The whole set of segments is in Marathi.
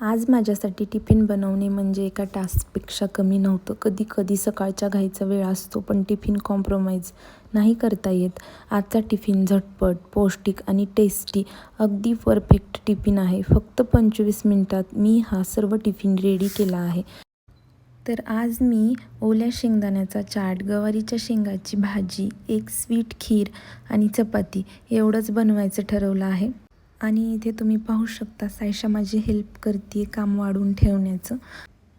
आज माझ्यासाठी टिफिन बनवणे म्हणजे एका टास्कपेक्षा कमी नव्हतं. कधी कधी सकाळच्या घाईचा वेळ असतो पण टिफिन कॉम्प्रोमाइज नाही करता येत. आजचा टिफिन झटपट पौष्टिक आणि टेस्टी अगदी परफेक्ट टिफिन आहे. फक्त पंचवीस मिनटात मी हा सर्व टिफिन रेडी केला आहे. तर आज मी ओल्या शेंगदाण्याचा चाट गवारीच्या शेंगाची भाजी एक स्वीट खीर आणि चपाती एवढंच बनवायचं ठरवलं आहे. आणि इथे तुम्ही पाहू शकता सायशा माझी हेल्प करते काम वाढून ठेवण्याचं.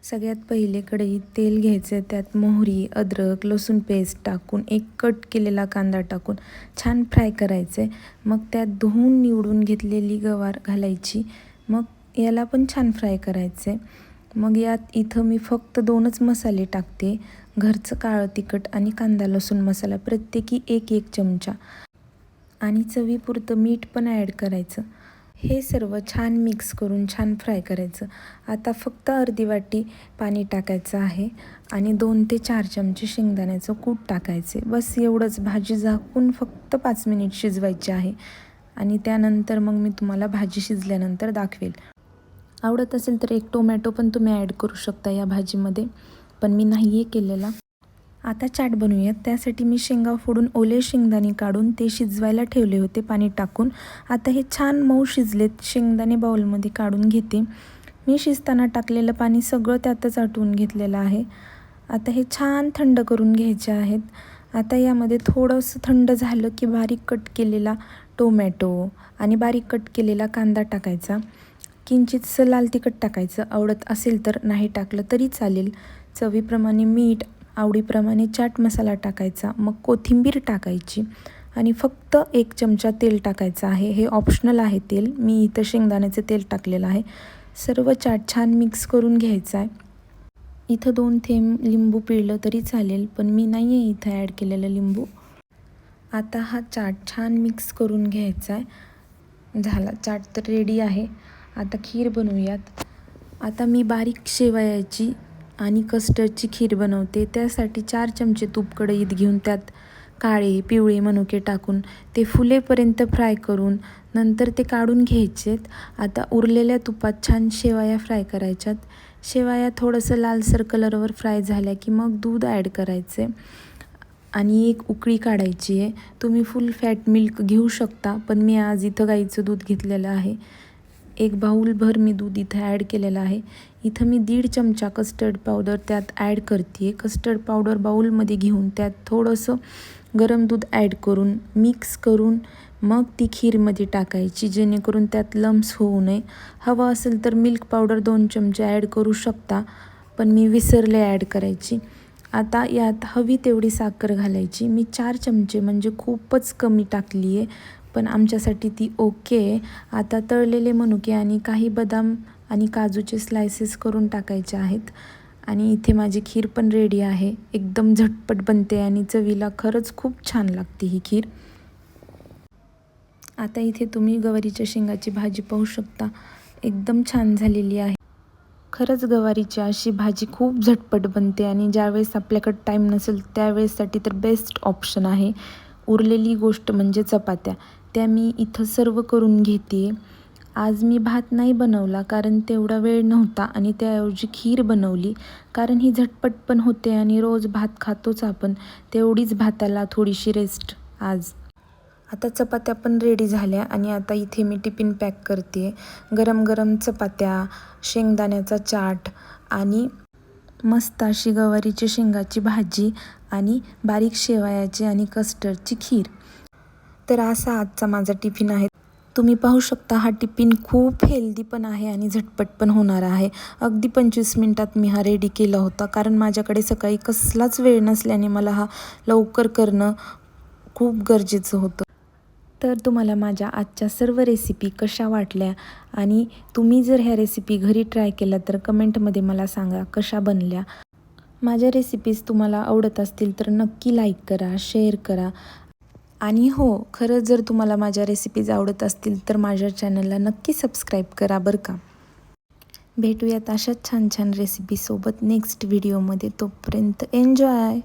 सगळ्यात पहिले कढईत तेल घ्यायचं त्यात मोहरी अद्रक लसूण पेस्ट टाकून एक कट केलेला कांदा टाकून छान फ्राय करायचं आहे मग त्यात धुवून निवडून घेतलेली गवार घालायची. मग याला पण छान फ्राय करायचं आहे मग यात इथं मी फक्त दोनच मसाले टाकते. घरचं काळं तिखट आणि कांदा लसूण मसाला प्रत्येकी एक एक चमचा. आणि चवीपुरतं मीठ पण ॲड करायचं. हे सर्व छान मिक्स करून छान फ्राय करायचं. आता फक्त अर्धी वाटी पाणी टाकायचं आहे आणि दोन ते चार चमचे शेंगदाण्याचं कूट टाकायचे. बस एवढंच. भाजी झाकून फक्त पाच मिनिट शिजवायची आहे. आणि त्यानंतर मग मी तुम्हाला भाजी शिजल्यानंतर दाखवेल. आवडत असेल तर एक टोमॅटो पण तुम्ही ॲड करू शकता या भाजीमध्ये. पण मी नाही आहे केलेला. आता चाट बनवूयात. त्यासाठी मी शेंगा फोडून ओले शेंगदाणे काढून ते शिजवायला ठेवले होते पाणी टाकून. आता हे छान मऊ शिजलेत. शेंगदाणे बाऊलमध्ये काढून घेते. मी शिजताना टाकलेलं पाणी सगळं त्यातच आटवून घेतलेलं आहे. आता हे छान थंड करून घ्यायचे आहेत. आता यामध्ये थोडंसं थंड झालं की बारीक कट केलेला टोमॅटो आणि बारीक कट केलेला कांदा टाकायचा. किंचितसं लाल तिखट टाकायचं. आवडत असेल तर नाही टाकलं तरी चालेल. चवीप्रमाणे मीठ आवडीप्रमाणे चाट मसाला टाकायचा मग कोथिंबीर टाकायची आणि फक्त एक चमचा तेल टाकायचं आहे. हे ऑप्शनल आहे तेल. मी इथं शेंगदाण्याचं तेल टाकलेलं आहे. सर्व चाट छान मिक्स करून घ्यायचं आहे. इथं दोन थेंब लिंबू पिळलं तरी चालेल पण मी नाही आहे इथं ॲड केलेलं लिंबू. आता हा चाट छान मिक्स करून घ्यायचा आहे. झाला. चाट तर रेडी आहे. आता खीर बनवूयात. आता मी बारीक शेवयाची आणि कस्टर्डची खीर बनवते. त्यासाठी चार चमचे तूप कढईत घेऊन त्यात काळे पिवळे मनुके टाकून ते फुलेपर्यंत फ्राय करून नंतर ते काढून घ्यायचेत. आता उरलेल्या तुपात छान शेवाया फ्राय करायच्यात. शेवाया थोडंसं लालसर कलरवर फ्राय झाल्या की मग दूध ॲड करायचे. आणि एक उकळी काढायची आहे. तुम्ही फुल फॅट मिल्क घेऊ शकता पण मी आज इथं गाईचं दूध घेतलेलं आहे. एक बाऊलभर मी दूध इथं ॲड केलेलं आहे. इथं मी दीड चमचा कस्टर्ड पावडर त्यात ॲड करते आहे कस्टर्ड पावडर बाऊलमध्ये घेऊन त्यात थोडंसं गरम दूध ॲड करून मिक्स करून मग ती खीरमध्ये टाकायची जेणेकरून त्यात लम्स होऊ नये. हवं असेल तर मिल्क पावडर दोन चमचे ॲड करू शकता पण मी विसरले ॲड करायची. आता यात हवी तेवढी साखर घालायची. मी चार चमचे म्हणजे खूपच कमी टाकली आहे पण आमच्यासाठी ती ओके. आहे आता तळलेले मनुके आणि काही बदाम आणि काजूचे स्लायसेस करून टाकायचे आहेत. आणि इथे माझी खीर पण रेडी आहे. एकदम झटपट बनते आणि चवीला खरंच खूप छान लागते ही खीर. आता इथे तुम्ही गवारीच्या शेंगाची भाजी पाहू शकता. एकदम छान झालेली आहे. खरंच गवारीची अशी भाजी खूप झटपट बनते आणि ज्यावेळेस आपल्याकडं टाईम नसेल त्यावेळेससाठी तर बेस्ट ऑप्शन आहे. उरलेली गोष्ट म्हणजे चपात्या त्या मी इथं सर्व करून घेते आज मी भात नाही बनवला कारण तेवढा वेळ नव्हता आणि त्याऐवजी खीर बनवली. कारण ही झटपट पण होते आणि रोज भात खातोच आपण. तेवढीच भाताला थोडीशी रेस्ट आज. आता चपात्या पण रेडी झाल्या आणि आता इथे मी टिफिन पॅक करते गरम गरम चपात्या शेंगदाण्याचा चाट आणि मस्त अशी गवारीची शेंगाची भाजी आणि बारीक शेवयाची आणि कस्टर्डची खीर. तर असा आजचा माझा टिफिन आहे. तुम्ही पाहू शकता हा टिफिन खूप हेल्दी पण आहे आणि झटपट पण होणार आहे. अगदी पंचवीस मिनटात मी हा रेडी केला होता. कारण माझ्याकडे सकाळी कसलाच वेळ नसल्याने मला हा लवकर करणं खूप गरजेचं होतं. तर तुम्हाला माझ्या आजच्या सर्व रेसिपी कशा वाटल्या? आणि तुम्ही जर ह्या रेसिपी घरी ट्राय केल्या तर कमेंटमध्ये मला सांगा कशा बनल्या? माझ्या रेसिपीज तुम्हाला आवडत असतील तर नक्की लाईक करा शेअर करा. आणि हो खरंच जर तुम्हाला माझ्या रेसिपीज आवडत असतील तर माझ्या चॅनलला नक्की सबस्क्राईब करा बरं का. भेटूयात अशाच छान छान रेसिपीसोबत नेक्स्ट व्हिडिओमध्ये तोपर्यंत एन्जॉय